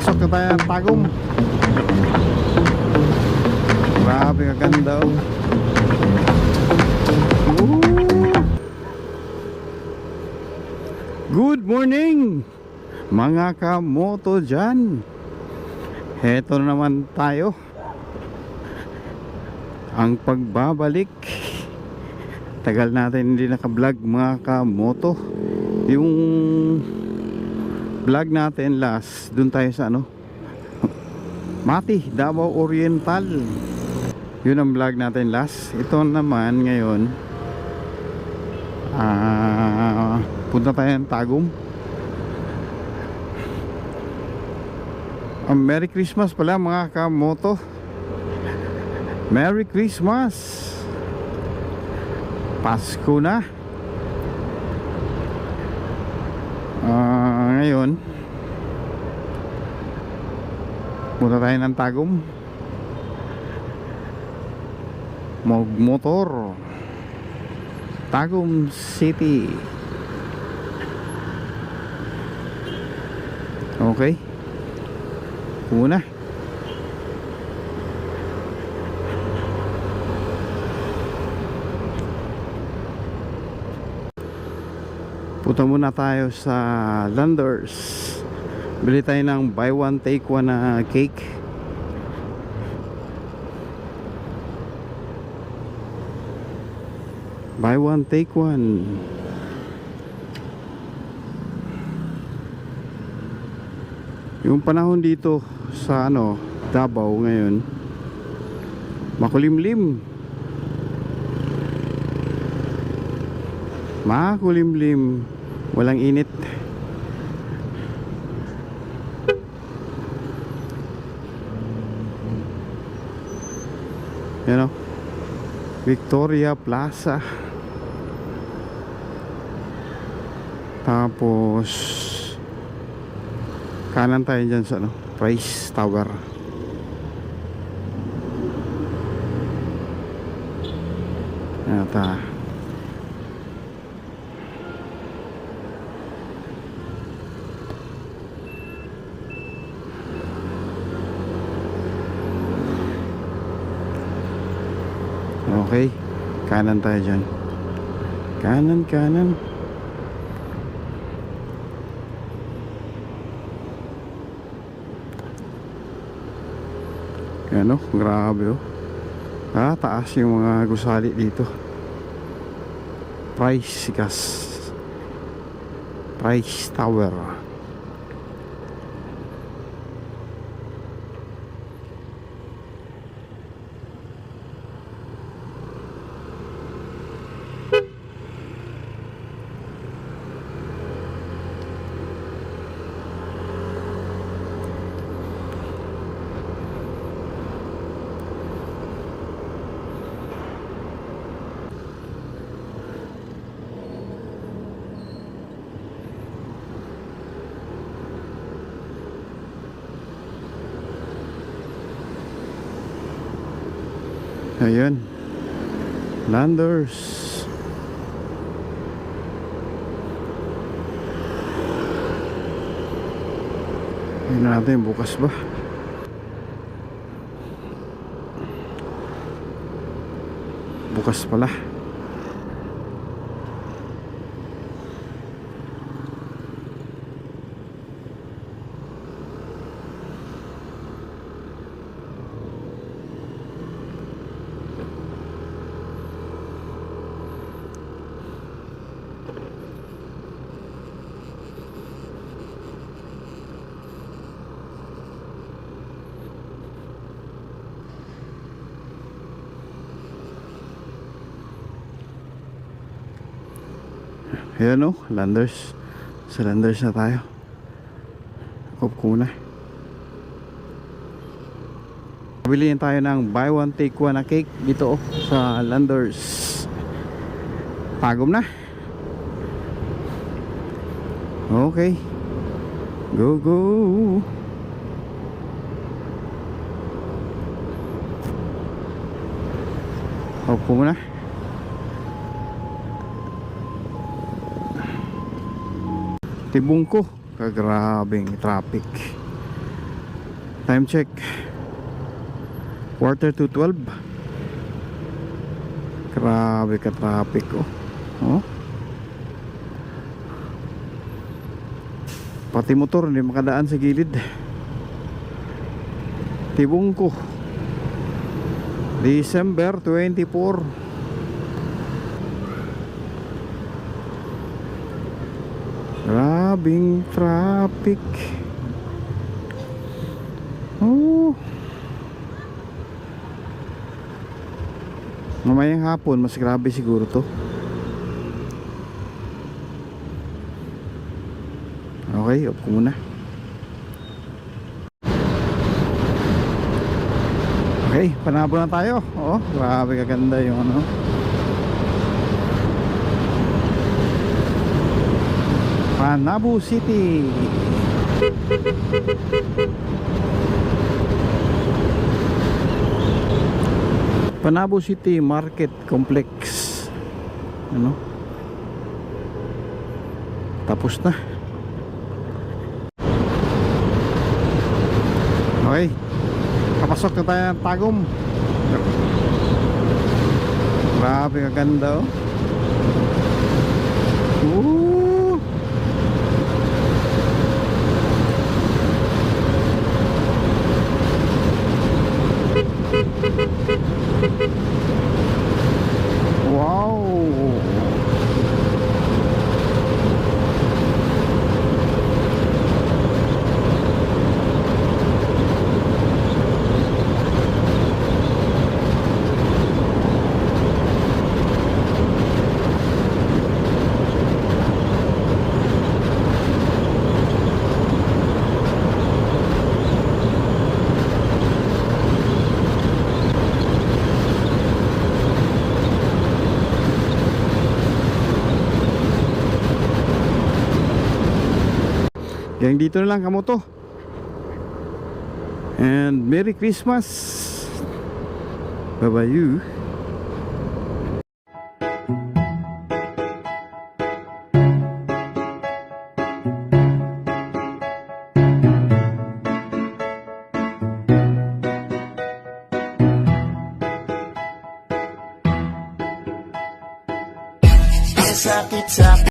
Pasok na tayo ng tagong. Grabe kaganda oh. Good morning mga kamoto dyan. Heto na naman tayo. Ang pagbabalik. Tagal natin hindi naka-vlog mga kamoto. Yung vlog natin last, dun tayo sa ano? Mati, Davao Oriental. Yun ang vlog natin last. Ito naman ngayon, ah, punta tayo ng Tagum. Um, Merry Christmas pala mga kamoto. Merry Christmas. Pasko na. Ah, ngayon punta tayo ng Tagum. Magmotor. Tagum City. Okay. Una. Punta muna tayo sa Landers. Bili tayo ng buy one take one na cake. Buy one take one. Yung panahon dito sa ano, Davao ngayon, makulimlim. Makulimlim, walang init. Yan o. Victoria Plaza. Tapos kanan tayo dyan sa ano, Price Tower. Yata. Okay. Kanan tayo dyan. Kanan, kanan. Yan o, grabe o. Ah, taas yung mga gusali dito. Price gas. Price Tower. Ayan. Landers. Tingnan natin bukas ba? Bukas pala. Ayan o, landers. Sa landers na tayo. Up ko na. Bilihin tayo ng buy one take one na cake dito oh, sa landers. Pagom na. Okay. Go, go. Up ko muna. Tibong ko. Kagrabing traffic. Time check. Quarter to 12. Grabe ka traffic oh. Oh. Pati motor hindi makadaan sa gilid. Tibong ko. December 24. Grabing traffic. Oh. Mamayang hapon, mas grabe siguro to. Okay, off ko muna. Okay, panabo na tayo. Oh, grabe kaganda yung ano. Panabo City. Panabo City Market Complex. Ano? Tapos na. Okay. Kapasok na tayo ng tagom. Grabe ka ganda oh. Yang dito na lang kamoto. And Merry Christmas. Bye-bye you. Sakit sa